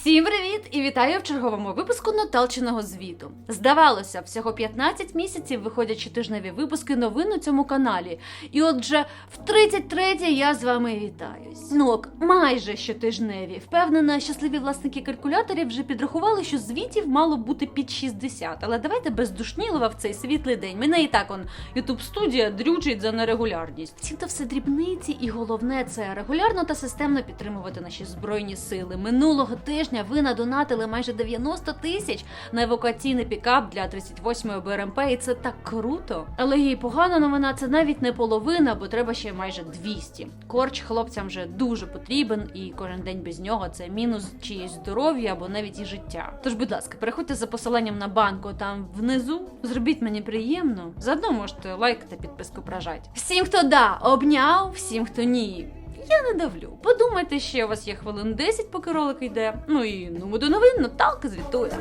Всім привіт і вітаю в черговому випуску Наталченого звіту. Здавалося, всього 15 місяців виходять щотижневі випуски новин на цьому каналі. І отже, в 33-й я з вами вітаюсь. Ну ок, майже щотижневі. Впевнена, щасливі власники калькуляторів вже підрахували, що звітів мало бути під 60. Але давайте без душнілова в цей світлий день. Мене і так он Ютуб студія дрючить за нерегулярність. Втім, то все дрібниці, і головне це регулярно та системно підтримувати наші збройні сили. Минулого тижня ви надонатили майже 90 тисяч на евакуаційний пікап для 38-ї БРМП, і це так круто. Але є й погана новина, це навіть не половина, бо треба ще майже 200. Корч хлопцям вже дуже потрібен, і кожен день без нього це мінус чиєсь здоров'я або навіть і життя. Тож, будь ласка, переходьте за посиланням на банку там внизу. Зробіть мені приємно. Заодно можете лайк та підписку прожать. Всім, хто да, обняв, всім, хто ні. Я не давлю. Подумайте ще, у вас є хвилин 10, поки ролик йде. Ну і ну до новин Наталка звітує.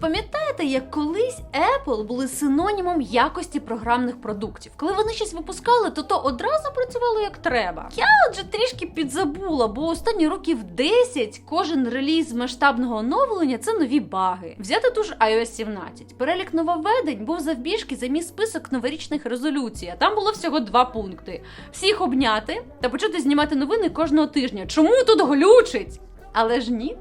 Пам'ятаєте, як колись Apple були синонімом якості програмних продуктів? Коли вони щось випускали, то то одразу працювало як треба. Я отже трішки підзабула, бо останні років 10 кожен реліз масштабного оновлення це нові баги. Взяти ту ж iOS 17. Перелік нововведень був завбіжки за мій список новорічних резолюцій. А там було всього два пункти: всіх обняти та почати знімати новини кожного тижня. Чому тут глючить? Але ж ні.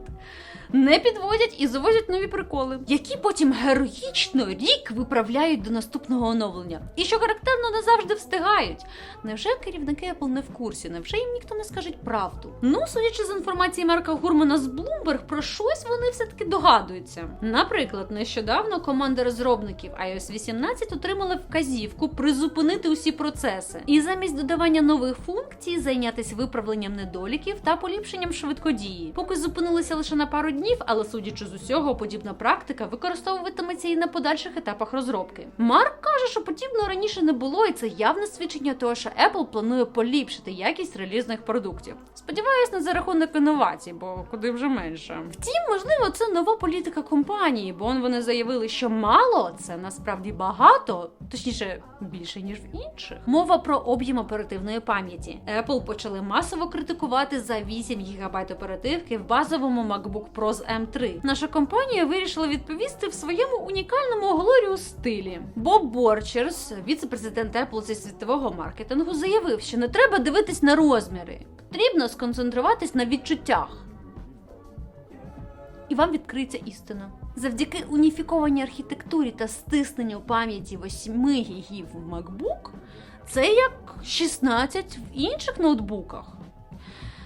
Не підводять і завозять нові приколи, які потім героїчно рік виправляють до наступного оновлення. І що характерно, не завжди встигають. Невже керівники Apple не в курсі? Невже їм ніхто не скаже правду? Ну, судячи з інформації Марка Гурмана з Bloomberg, про щось вони все-таки догадуються. Наприклад, нещодавно команда розробників iOS 18 отримала вказівку призупинити усі процеси і замість додавання нових функцій зайнятися виправленням недоліків та поліпшенням швидкодії. Поки зупинилися лише на пару днів, але судячи з усього, подібна практика використовуватиметься і на подальших етапах розробки. Марк каже, що подібного раніше не було, і це явне свідчення того, що Apple планує поліпшити якість релізних продуктів. Сподіваюсь, не за рахунок інновацій, бо куди вже менше. Втім, можливо, це нова політика компанії, бо вони заявили, що мало це насправді багато, точніше більше ніж в інших. Мова про об'єм оперативної пам'яті. Apple почали масово критикувати за 8 ГБ оперативки в базовому MacBook Pro з M3. Наша компанія вирішила відповісти в своєму унікальному Glorious стилі. Боб Борчерс, віце-президент Apple зі світового маркетингу, заявив, що не треба дивитись на розміри, потрібно сконцентруватись на відчуттях. І вам відкриється істина. Завдяки уніфікованій архітектурі та стисненню пам'яті 8 гігів в MacBook, це як 16 в інших ноутбуках.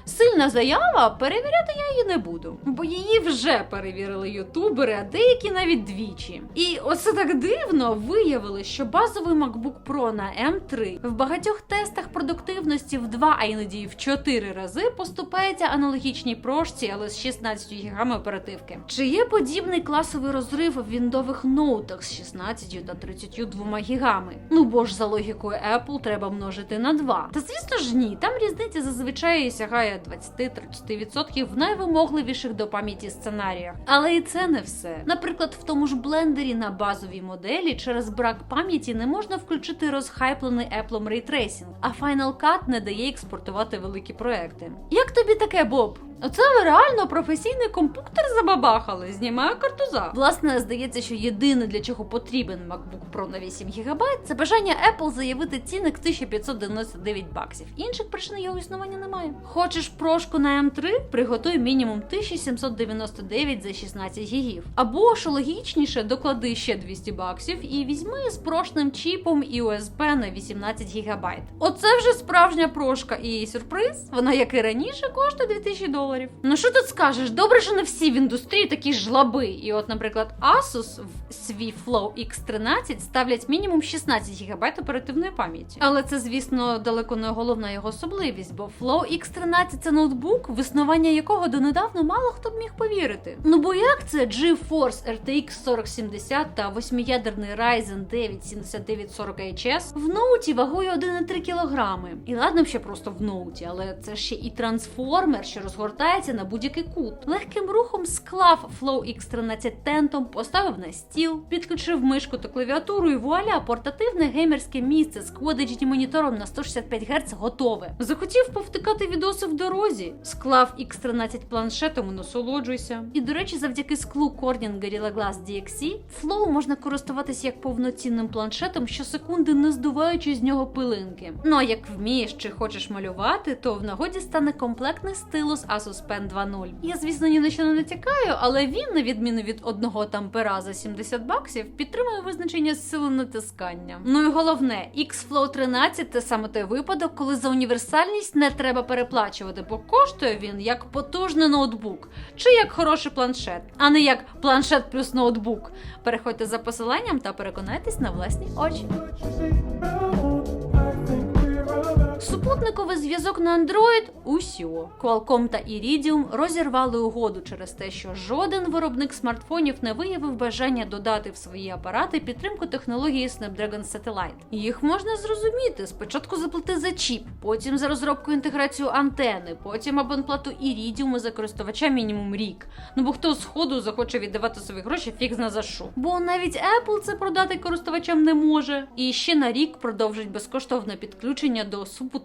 Сильна заява, перевіряти я її не буду, бо її вже перевірили ютубери, а деякі навіть двічі. І оце так дивно виявили, що базовий MacBook Pro на M3 в багатьох тестах продуктивності в 2, а іноді в 4 рази поступається аналогічній прошці, але з 16 гігами оперативки. Чи є подібний класовий розрив в віндових ноутах з 16 та 32 гігами? Ну бо ж за логікою Apple треба множити на 2. Та звісно ж ні, там різниця зазвичай сягає 20-30% в найвимогливіших до пам'яті сценаріях. Але і це не все. Наприклад, в тому ж блендері на базовій моделі через брак пам'яті не можна включити розхайплений Apple Tracing, а Final Cut не дає експортувати великі проекти. Як тобі таке, Боб? Оце ви реально професійний комп'ютер забабахали, знімає картуза. Власне, здається, що єдине для чого потрібен MacBook Pro на 8 ГБ, це бажання Apple заявити цінник 1599 баксів. Інших причин його існування немає. Хочеш прошку на M3? Приготуй мінімум 1799 за 16 гігів. Або що логічніше, доклади ще 200 баксів і візьми з прошним чіпом і USB на 18 ГБ. Оце вже справжня прошка і сюрприз. Вона, як і раніше, коштує 2000 доларів. Ну що тут скажеш? Добре, що не всі в індустрії такі жлаби. І от, наприклад, Asus в свій Flow X13 ставлять мінімум 16 ГБ оперативної пам'яті. Але це, звісно, далеко не головна його особливість, бо Flow X13 це ноутбук, в існування якого донедавна мало хто б міг повірити. Ну бо як це GeForce RTX 4070 та 8-ядерний Ryzen 9 7940 HS в ноуті вагою 1,3 кг. І ладно, ще просто в ноуті, але це ще і трансформер, що розгортає розгортається на будь-який кут. Легким рухом склав Flow X13 тентом, поставив на стіл, підключив мишку та клавіатуру і вуаля, портативне геймерське місце з Quad монітором на 165 Гц готове. Захотів повтикати відоси в дорозі, склав X13 планшетом і насолоджуйся. І до речі, завдяки склу Corning Gorilla Glass DXC, Flow можна користуватися як повноцінним планшетом щосекунди, не здуваючи з нього пилинки. Ну а як вмієш чи хочеш малювати, то в нагоді стане комплектний стилус Asus Pen 2.0. Я, звісно, ні на що не натякаю, але він, на відміну від одного там пера за 70 баксів, підтримує визначення сили натискання. Ну і головне, X-Flow 13 це саме той випадок, коли за універсальність не треба переплачувати, бо коштує він як потужний ноутбук чи як хороший планшет, а не як планшет плюс ноутбук. Переходьте за посиланням та переконайтесь на власні очі. Супутниковий зв'язок на Android – усьо. Qualcomm та Iridium розірвали угоду через те, що жоден виробник смартфонів не виявив бажання додати в свої апарати підтримку технології Snapdragon Satellite. Їх можна зрозуміти: спочатку заплати за чіп, потім за розробку інтеграцію антени, потім абонплату Iridium за користувача мінімум рік. Ну бо хто з захоче віддавати свої гроші, фіг зна за що. Бо навіть Apple це продати користувачам не може. І ще на рік продовжить безкоштовне підключення до супутникового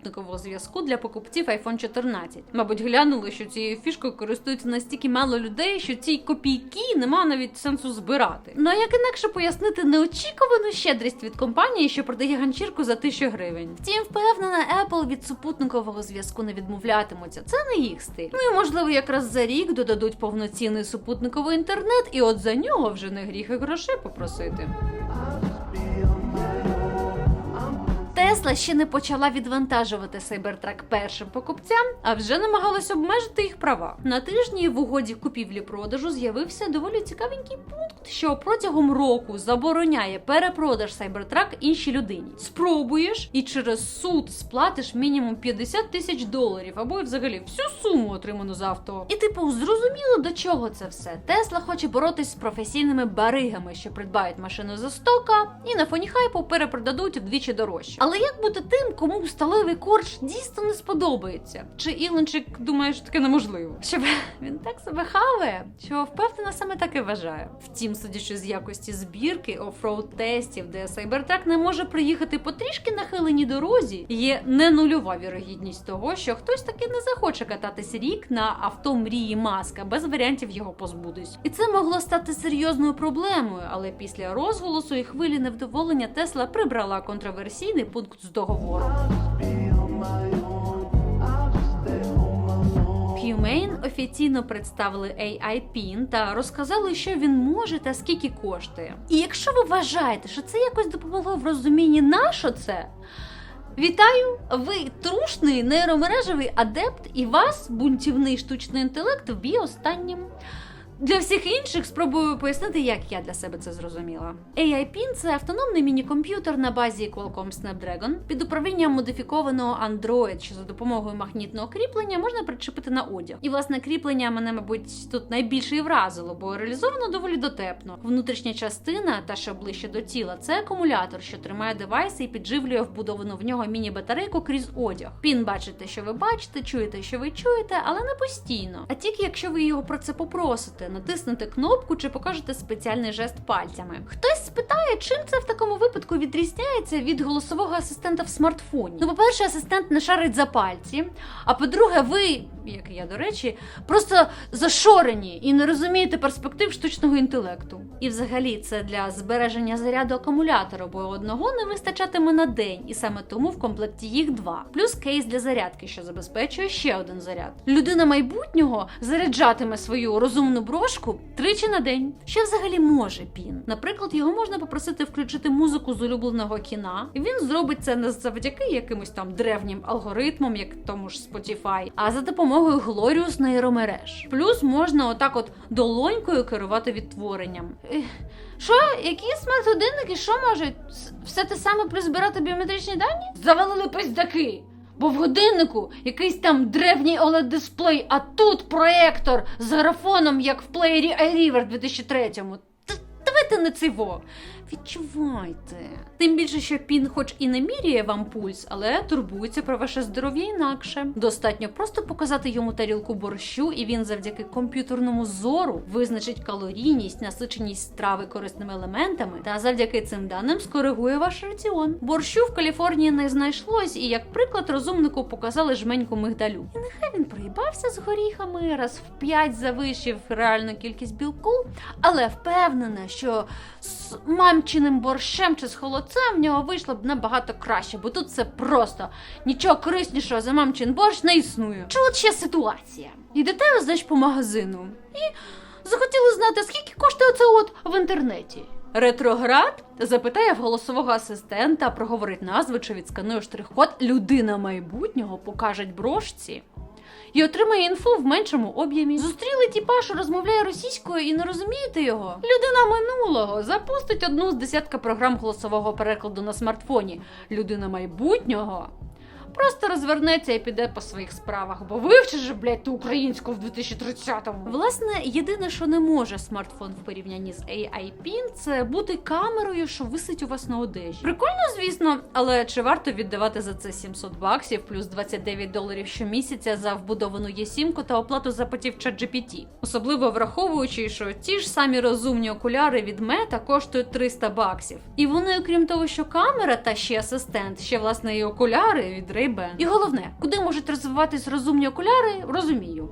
зв'язку для покупців iPhone 14. Мабуть, глянули, що цією фішкою користуються настільки мало людей, що ці копійки нема навіть сенсу збирати. Ну а як інакше пояснити неочікувану щедрість від компанії, що продає ганчірку за тисячу гривень. Втім, впевнена, Apple від супутникового зв'язку не відмовлятимуться. Це не їх стиль. Ну і можливо, якраз за рік додадуть повноцінний супутниковий інтернет, і от за нього вже не гріх і грошей попросити. Тесла ще не почала відвантажувати Cybertruck першим покупцям, а вже намагалась обмежити їх права. На тижні в угоді купівлі-продажу з'явився доволі цікавенький пункт, що протягом року забороняє перепродаж Cybertruck іншій людині. Спробуєш і через суд сплатиш мінімум 50 тисяч доларів або взагалі всю суму отриману за авто. І типу, зрозуміло до чого це все. Тесла хоче боротись з професійними баригами, що придбають машину за стока, і на фоні хайпу перепродадуть вдвічі дорожче. Але як бути тим, кому сталевий корж дійсно не сподобається? Чи Ілончик думає, що таке неможливо? Щоб він так себе хаває, що впевнена саме так і вважає. Втім, судячи з якості збірки офроуд тестів, де Cybertruck не може приїхати по трішки нахиленій дорозі, є не нульова вірогідність того, що хтось таки не захоче кататись рік на авто мрії маска без варіантів його позбутись. І це могло стати серйозною проблемою, але після розголосу і хвилі невдоволення Тесла прибрала контроверсійний пункт з договору. Humane офіційно представили AI PIN та розказали, що він може та скільки коштує. І якщо ви вважаєте, що це якось допомогло в розумінні на що це. Вітаю! Ви трушний нейромережевий адепт, і вас бунтівний штучний інтелект вб'є останнім. Для всіх інших спробую пояснити, як я для себе це зрозуміла. AI PIN – це автономний міні-комп'ютер на базі Qualcomm Snapdragon під управлінням модифікованого Android, що за допомогою магнітного кріплення можна причепити на одяг. І власне кріплення мене, мабуть, тут найбільше і вразило, бо реалізовано доволі дотепно. Внутрішня частина, та що ближче до тіла, це акумулятор, що тримає девайс і підживлює вбудовану в нього міні-батарейку крізь одяг. Пін бачите, що ви бачите, чуєте, що ви чуєте, але не постійно. А тільки якщо ви його про це попросите, натиснете кнопку чи покажете спеціальний жест пальцями. Хтось спитає, чим це в такому випадку відрізняється від голосового асистента в смартфоні. Ну, по-перше, асистент не шарить за пальці. А по-друге, ви, як і я до речі, просто зашорені і не розумієте перспектив штучного інтелекту. І взагалі це для збереження заряду акумулятора, бо одного не вистачатиме на день, і саме тому в комплекті їх два. Плюс кейс для зарядки, що забезпечує ще один заряд. Людина майбутнього заряджатиме свою розумну брошку тричі на день. Що взагалі може пін? Наприклад, його можна попросити включити музику з улюбленого кіна, і він зробить це не завдяки якимось там древнім алгоритмам, як тому ж Spotify, а за допомогою Glorious нейромереж. Плюс можна отак от долонькою керувати відтворенням. Що, які смарт-годинники, що можуть? Все те саме плюс збирати біометричні дані? Завалили пиздаки! Бо в годиннику якийсь там древній oled дисплей, а тут проектор з графоном, як в плеєрі iRiver 2003-му. Давайте не циво. Відчувайте. Тим більше, що пін, хоч і не міряє вам пульс, але турбується про ваше здоров'я інакше. Достатньо просто показати йому тарілку борщу, і він завдяки комп'ютерному зору визначить калорійність, насиченість страви корисними елементами, та завдяки цим даним скоригує ваш раціон. Борщу в Каліфорнії не знайшлось, і як приклад розумнику показали жменьку мигдалю. І нехай він проїбався з горіхами, раз в п'ять завищив реальну кількість білку, але впевнена, що з мамчиним борщем чи з холодцем в нього вийшло б набагато краще, бо тут це просто нічого кориснішого за мамчин борщ не існує. От ще ситуація? Йдете значить, по магазину і захотіли знати, скільки коштує це от в інтернеті. Ретроград запитає в голосового асистента, проговорить назви чи відсканує штрих-код. Людина майбутнього покажуть брошці і отримає інфу в меншому об'ємі. Зустріли тіпа, що розмовляє російською і не розумієте його. Людина минулого запустить одну з десятка програм голосового перекладу на смартфоні. Людина майбутнього. Просто розвернеться і піде по своїх справах, бо вивчиш же, блядь, ту українську в 2030-му. Власне, єдине, що не може смартфон в порівнянні з AI PIN, це бути камерою, що висить у вас на одежі. Прикольно, звісно, але чи варто віддавати за це 700 баксів плюс 29 доларів щомісяця за вбудовану є-сімку та оплату за потів ChatGPT? Особливо враховуючи, що ті ж самі розумні окуляри від Мета коштують 300 баксів. І вони, окрім того, що камера та ще асистент, ще власне і окуляри від Ray-Ban. І головне, куди можуть розвиватись розумні окуляри, розумію.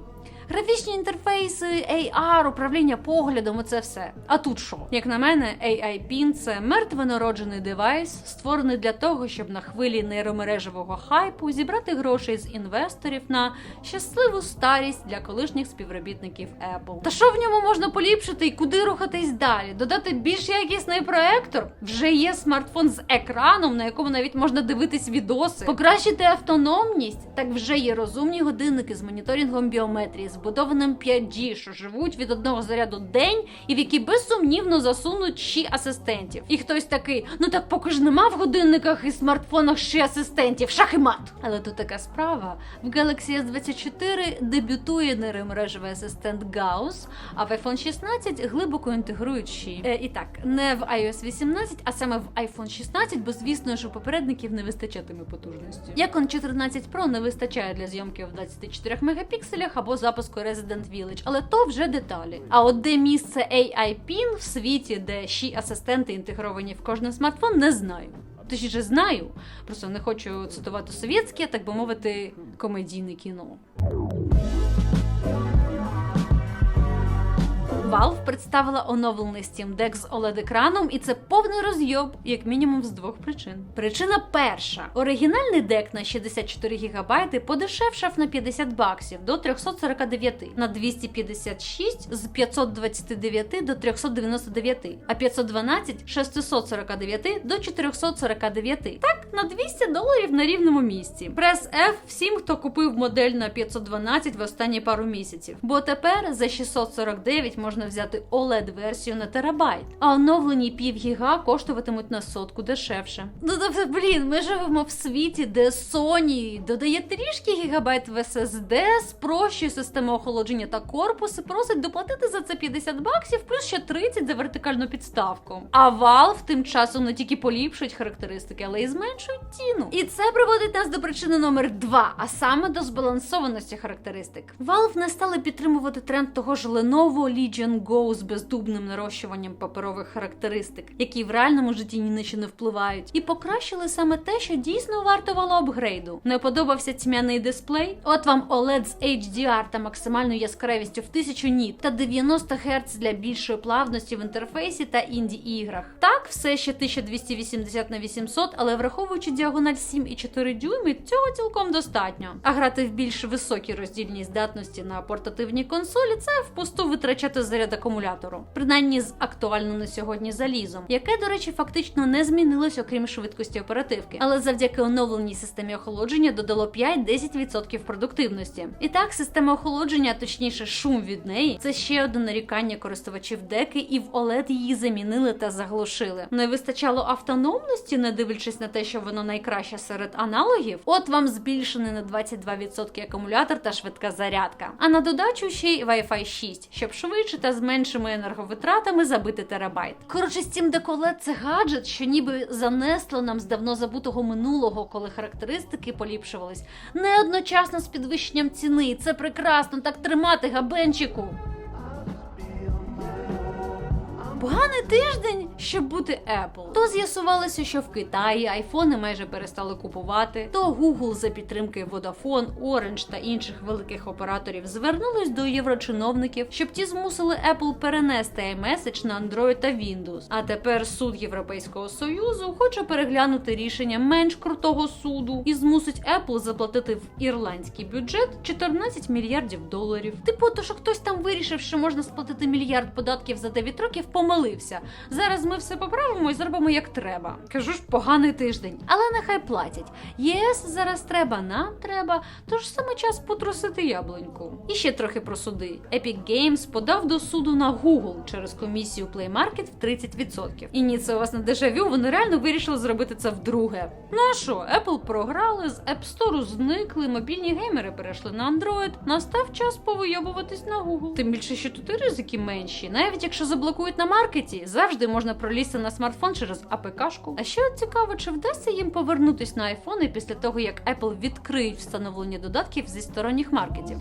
Графічні інтерфейси, AR, управління поглядом, це все. А тут що? Як на мене, AI PIN – це мертвонароджений девайс, створений для того, щоб на хвилі нейромережевого хайпу зібрати грошей з інвесторів на щасливу старість для колишніх співробітників Apple. Та що в ньому можна поліпшити і куди рухатись далі? Додати більш якісний проектор? Вже є смартфон з екраном, на якому навіть можна дивитись відоси. Покращити автономність? Так вже є розумні годинники з моніторингом біометрії, збудованим 5G, що живуть від одного заряду день і в які безсумнівно засунуть ще асистентів. І хтось такий: ну так поки ж нема в годинниках і смартфонах ще асистентів, шах і мат. Але тут така справа: в Galaxy S24 дебютує нейромережевий асистент Gauss, а в iPhone 16 глибоко інтегрують Ші. Е, і так, не в iOS 18, а саме в iPhone 16, бо звісно, що попередників не вистачатиме потужності. Як он 14 Pro не вистачає для зйомки в 24 мегапікселях або запуску Resident Village, але то вже деталі. А от де місце AI PIN в світі, де ще асистенти інтегровані в кожний смартфон, не знаю. Точніше, знаю, просто не хочу цитувати совєтське, так би мовити, комедійне кіно. Valve представила оновлений Steam Deck з OLED-екраном, і це повний розйоб, як мінімум з двох причин. Причина перша: оригінальний дек на 64 ГБ подешевшав на 50 баксів до 349, на 256 з 529 до 399, а 512 з 649 до 449. Так, на 200 доларів на рівному місці. Прес F всім, хто купив модель на 512 в останні пару місяців. Бо тепер за 649 можна взяти OLED-версію на терабайт, а оновлені пів гіга коштуватимуть на сотку дешевше. Ну тобто, блін, ми живемо в світі, де Sony додає трішки гігабайт в SSD, спрощує систему охолодження та корпус і просить доплатити за це 50 баксів, плюс ще 30 за вертикальну підставку. А Valve тим часом не тільки поліпшують характеристики, але й зменшують ціну. І це приводить нас до причини номер 2, а саме до збалансованості характеристик. Valve не стали підтримувати тренд того ж Lenovo Legion Go з бездубним нарощуванням паперових характеристик, які в реальному житті ні на що не впливають, і покращили саме те, що дійсно вартувало апгрейду. Не подобався тьмяний дисплей? От вам OLED з HDR та максимальною яскравістю в 1000 ніт та 90 Гц для більшої плавності в інтерфейсі та інді іграх. Так, все ще 1280 на 800, але враховуючи діагональ 7,4 дюйми, цього цілком достатньо. А грати в більш високій роздільній здатності на портативній консолі це впусту витрачати заряд акумулятору, принаймні з актуальним на сьогодні залізом, яке, до речі, фактично не змінилось, окрім швидкості оперативки, але завдяки оновленій системі охолодження додало 5-10% продуктивності. І так, система охолодження, точніше, шум від неї, це ще одне нарікання користувачів деки, і в OLED її замінили та заглушили. Не вистачало автономності, не дивлячись на те, що воно найкраще серед аналогів. От вам збільшений на 22% акумулятор та швидка зарядка. А на додачу ще й Wi-Fi 6, щоб швидше та та з меншими енерговитратами забити терабайт. Коротше, Steam Deck OLED – це гаджет, що ніби занесло нам з давно забутого минулого, коли характеристики поліпшувались, не одночасно з підвищенням ціни. Це прекрасно так тримати габенчику. Поганий тиждень, щоб бути Apple. То з'ясувалося, що в Китаї айфони майже перестали купувати. То Google за підтримки Vodafone, Orange та інших великих операторів звернулись до єврочиновників, щоб ті змусили Apple перенести iMessage на Android та Windows. А тепер суд Європейського союзу хоче переглянути рішення менш крутого суду і змусить Apple заплатити в ірландський бюджет 14 мільярдів доларів. Типу, то що хтось там вирішив, що можна сплатити мільярд податків за 9 років, помилився. Зараз ми все поправимо і зробимо як треба. Кажу ж, поганий тиждень, але нехай платять. ЄС зараз треба, нам треба. Тож саме час потрусити яблуньку. І ще трохи про суди. Epic Games подав до суду на Google через комісію Play Market в 30%. І ні, це у вас на дежавю. Вони реально вирішили зробити це вдруге. Ну а що, Apple програли, з App Store зникли, мобільні геймери перейшли на Android. Настав час повийобуватись на Google. Тим більше, що тут і ризики менші. Навіть якщо заблокують на маркеті, завжди можна пролізти на смартфон через АПКшку. А ще цікаво, чи вдасться їм повернутись на айфони після того, як Apple відкриють встановлення додатків зі сторонніх маркетів.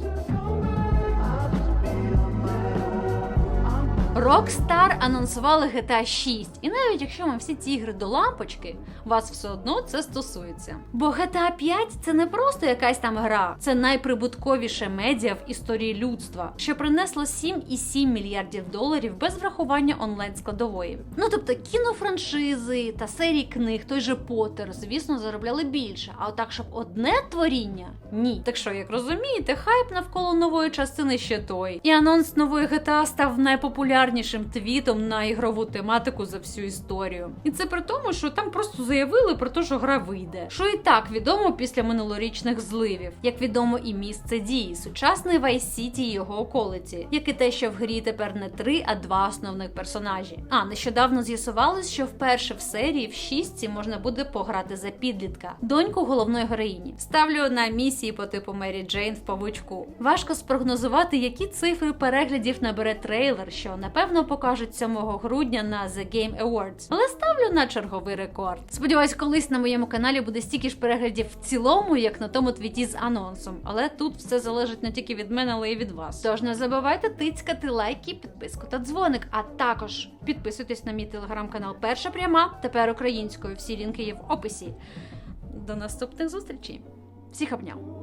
Rockstar анонсували GTA 6, і навіть якщо вам всі ці ігри до лампочки, вас все одно це стосується. Бо GTA 5 це не просто якась там гра, це найприбутковіше медіа в історії людства, що принесло 7,7 мільярдів доларів без врахування онлайн складової. Ну тобто кінофраншизи та серії книг, той же Поттер, звісно, заробляли більше. А отак, щоб одне творіння ні. Так що, як розумієте, хайп навколо нової частини ще той. І анонс нової GTA став найпопулярнішим твітом на ігрову тематику за всю історію. І це при тому, що там просто заявили про те, що гра вийде. Що і так відомо після минулорічних зливів, як відомо і місце дії, сучасний Vice City і його околиці, як і те, що в грі тепер не три, а два основних персонажі. А нещодавно з'ясувалось, що вперше в серії в шістці можна буде пограти за підлітка, доньку головної героїні. Ставлю на місії по типу Мері Джейн в павучку. Важко спрогнозувати, які цифри переглядів набере трейлер, що напевно покажуть 7 грудня на The Game Awards. Але ставлю на черговий рекорд. Сподіваюсь, колись на моєму каналі буде стільки ж переглядів в цілому, як на тому твіті з анонсом. Але тут все залежить не тільки від мене, але й від вас. Тож не забувайте тицькати лайки, підписку та дзвоник. А також підписуйтесь на мій телеграм-канал Перша пряма, тепер українською. Всі лінки є в описі. До наступних зустрічей. Всіх обняв!